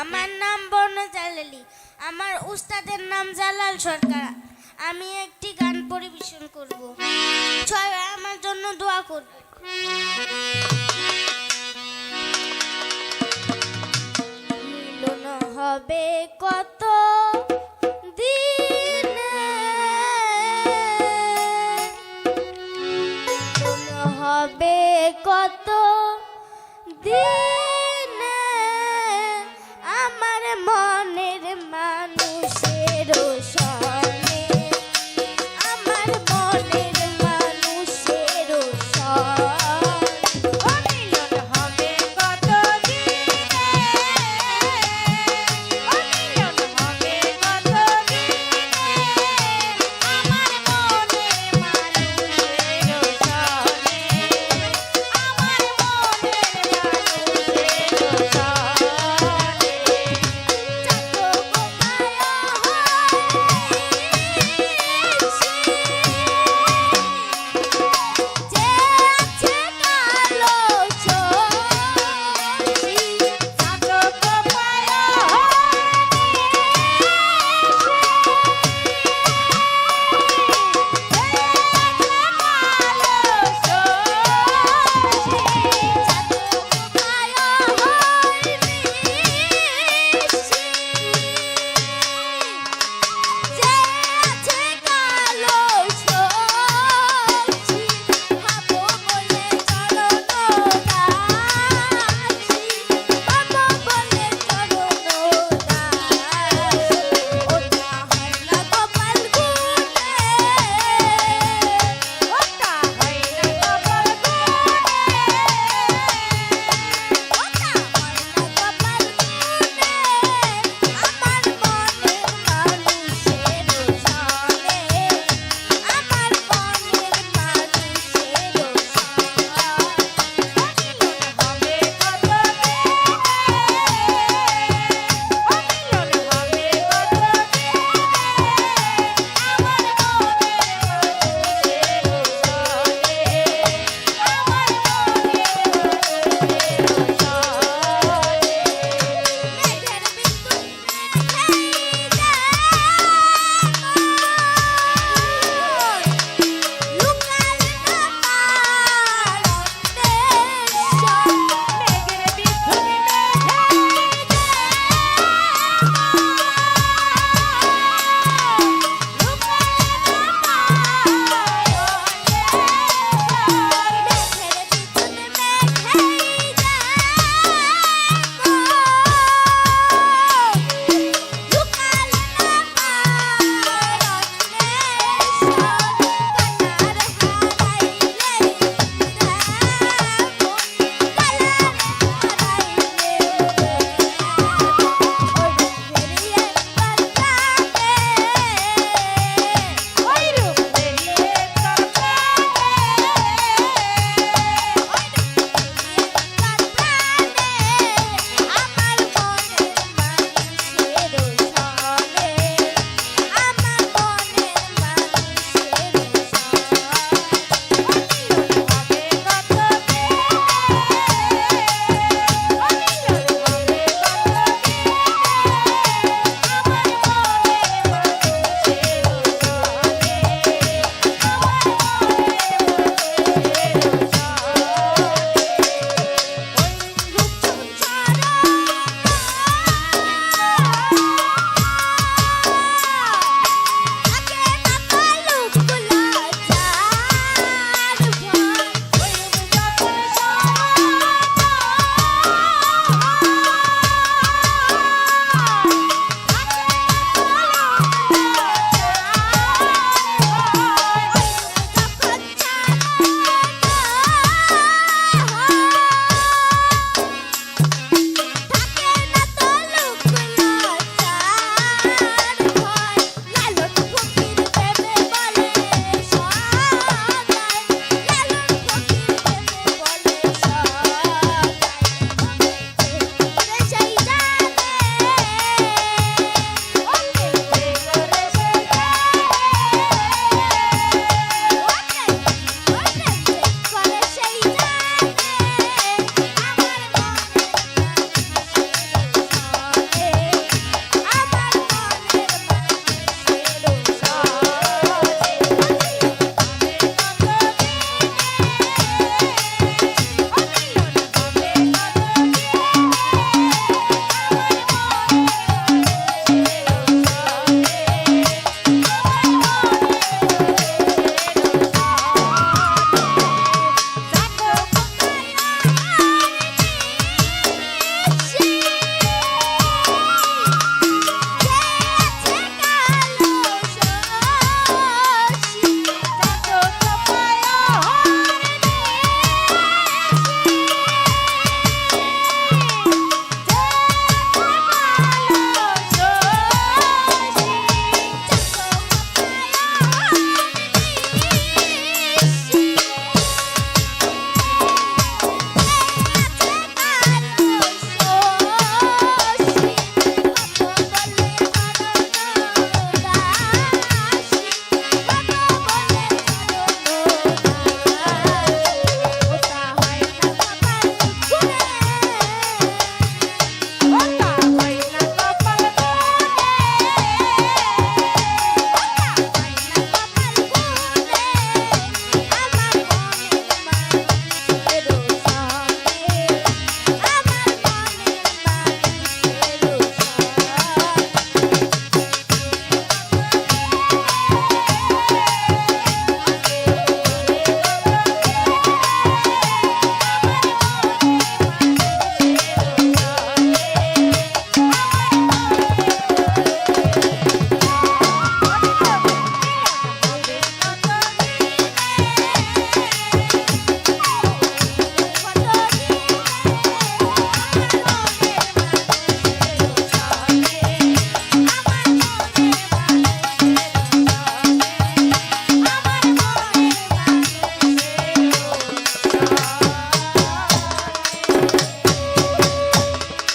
আমার নাম বর্ণ জালালি। আমার উস্তাদের নাম জালাল সরকার। আমি একটি গান পরিবেশন করব। ছয় আমার জন্য দোয়া করবে। মিলন হবে কত হবে কত দিন?